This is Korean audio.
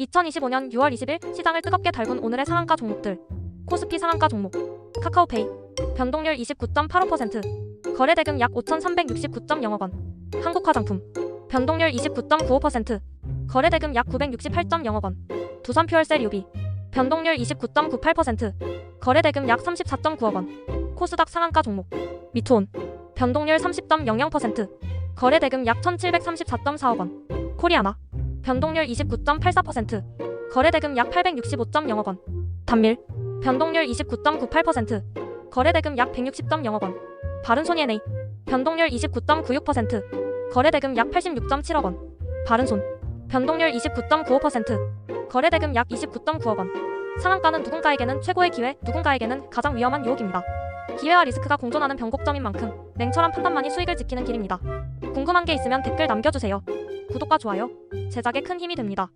2025년 6월 20일 시장을 뜨겁게 달군 오늘의 상한가 종목들. 코스피 상한가 종목. 카카오페이. 변동률 29.85%. 거래대금 약 5,369.0억 원. 한국화장품. 변동률 29.95%. 거래대금 약 968.0억 원. 두산퓨얼셀 유비. 변동률 29.98%. 거래대금 약 34.9억 원. 코스닥 상한가 종목. 미투온. 변동률 30.00%. 거래대금 약 1,734.4억 원. 코리아나. 변동률 29.84%, 거래대금 약 865.0억 원. 단밀, 변동률 29.98%, 거래대금 약 160.0억 원. 바른손 ENA, 변동률 29.96%, 거래대금 약 86.7억 원. 바른손, 변동률 29.95%, 거래대금 약 29.9억 원. 상한가는 누군가에게는 최고의 기회, 누군가에게는 가장 위험한 유혹입니다. 기회와 리스크가 공존하는 변곡점인 만큼 냉철한 판단만이 수익을 지키는 길입니다. 궁금한 게 있으면 댓글 남겨주세요. 구독과 좋아요, 제작에 큰 힘이 됩니다.